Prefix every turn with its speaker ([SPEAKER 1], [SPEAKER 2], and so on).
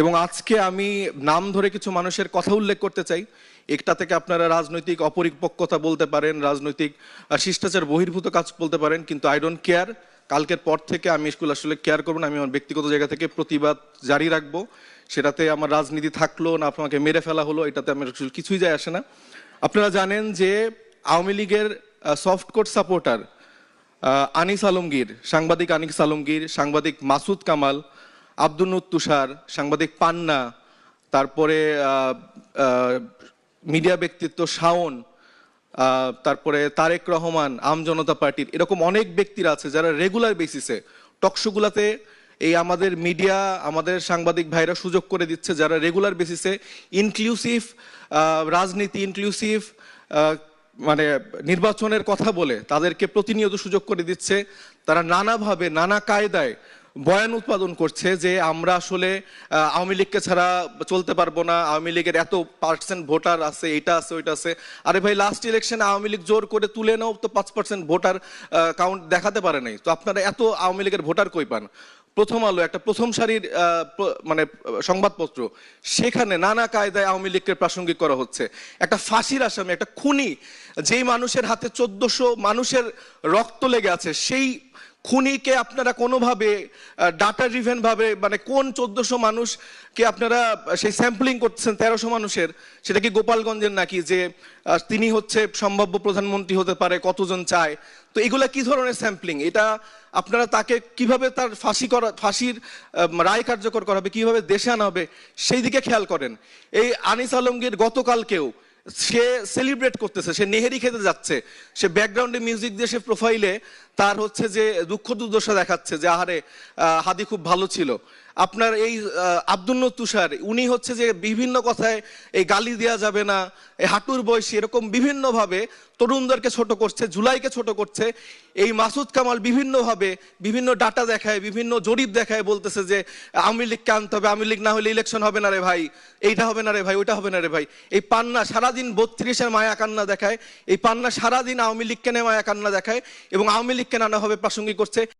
[SPEAKER 1] এবং আজকে আমি নাম ধরে কিছু মানুষের কথা উল্লেখ করতে চাই। একটা থেকে আপনারা রাজনৈতিক অপরিপক্কতা বলতে পারেন, রাজনৈতিক শিষ্টাচার বহির্ভূত কাজ বলতে পারেন, কিন্তু আই ডোন্ট কেয়ার কালকের পর থেকে আমি স্কুল আসলে কেয়ার করব না, আমি আমার ব্যক্তিগত জায়গা থেকে প্রতিবাদ জারি রাখব। সেটাতে আমার রাজনীতি থাকল না, আপনাকে মেরে ফেলা হলো, এটাতে আমার আসলে কিছুই যায় আসে না। আপনারা জানেন যে আওয়ামী লীগের soft core supporter Anis Alamgir, সাংবাদিক আনিস আলমগীর, সাংবাদিক মাসুদ কামাল আব্দুল তুষার, সাংবাদিক পান্না, তারপরে মিডিয়া ব্যক্তিত্ব শাওন তারপরে তারেক রহমান, আম জনতা পার্টির, এরকম অনেক ব্যক্তিরা আছে যারা রেগুলার বেসিসে টকশোগুলাতে এই আমাদের মিডিয়া, আমাদের সাংবাদিক ভাইরা সুযোগ করে দিচ্ছে যারা রেগুলার বেসিসে ইনক্লুসিভ রাজনীতি ইনক্লুসিভ মানে নির্বাচনের কথা বলে তাদেরকে প্রতিনিয়ত সুযোগ করে দিচ্ছে। তারা নানাভাবে, নানা কায়দায় বয়ান উৎপাদন করছে যে আমরা আসলে আওয়ামী লীগকে ছাড়া চলতে পারব না, আওয়ামী লীগের এত পার্সেন্ট ভোটার আছে, এটা আছে, ওইটা আছে। আরে ভাই লাস্ট ইলেকশনে আওয়ামী লীগ জোর করে তুলে নাও তো পাঁচ পার্সেন্ট ভোটার কাউন্ট দেখাতে পারে নাই। তো আপনারা এত আওয়ামী লীগের ভোটার কই পান? প্রথম আলো, একটা প্রথম সারির মানে সংবাদপত্র। সেখানে নানা কায়দায় আওয়ামী লীগকে প্রাসঙ্গিক করা হচ্ছে। একটা ফাঁসির আসামি, একটা খুনি, যেই মানুষের হাতে চোদ্দশো মানুষের রক্ত লেগে আছে, সেই খুনিকে আপনারা কোনোভাবে ডাটা ড্রিভেন ভাবে মানে কোন চোদ্দশো মানুষকে আপনারা সেই স্যাম্পলিং করছেন তেরোশো মানুষের, সেটা কি গোপালগঞ্জের নাকি? যে তিনি হচ্ছে সম্ভাব্য প্রধানমন্ত্রী হতে পারে, কতজন চায়? তো এগুলা কি ধরনের স্যাম্পলিং এটা আপনারা তাকে কীভাবে তার ফাঁসি করা, ফাঁসির রায় কার্যকর করা হবে, কীভাবে দেশে আনা হবে, সেই দিকে খেয়াল করেন। এই আনিস আলমগীর গতকালকেও সে সেলিব্রেট করতেছে, সে নেহেরি খেতে যাচ্ছে। সে ব্যাকগ্রাউন্ডে মিউজিক দিয়ে সে প্রোফাইলে তার হচ্ছে যে দুঃখ দুর্দশা দেখাচ্ছে যে, আহারে হাদি খুব ভালো ছিল। আপনার এই আহ, আব্দুল তুষার উনি হচ্ছে যে বিভিন্ন কথায় এই গালি দেওয়া যাবে না এই হাঁটুর বয়সী এরকম বিভিন্নভাবে তরুণদেরকে ছোট করছে জুলাইকে ছোট করছে। এই মাসুদ কামাল বিভিন্নভাবে বিভিন্ন ডাটা দেখায় বিভিন্ন জরিপ দেখায় বলতেছে যে আওয়ামী লীগকে আনতে হবে আওয়ামী লীগ না হলে ইলেকশন হবে না রে ভাই এইটা হবে না রে ভাই ওইটা হবে না রে ভাই। এই পান্না সারাদিন বত্রিশের মায়া কান্না দেখায় এই পান্না সারাদিন আওয়ামী লীগকে নিয়ে মায়া কান্না দেখায় এবং আওয়ামী লীগকে নানাভাবে প্রাসঙ্গিক করছে।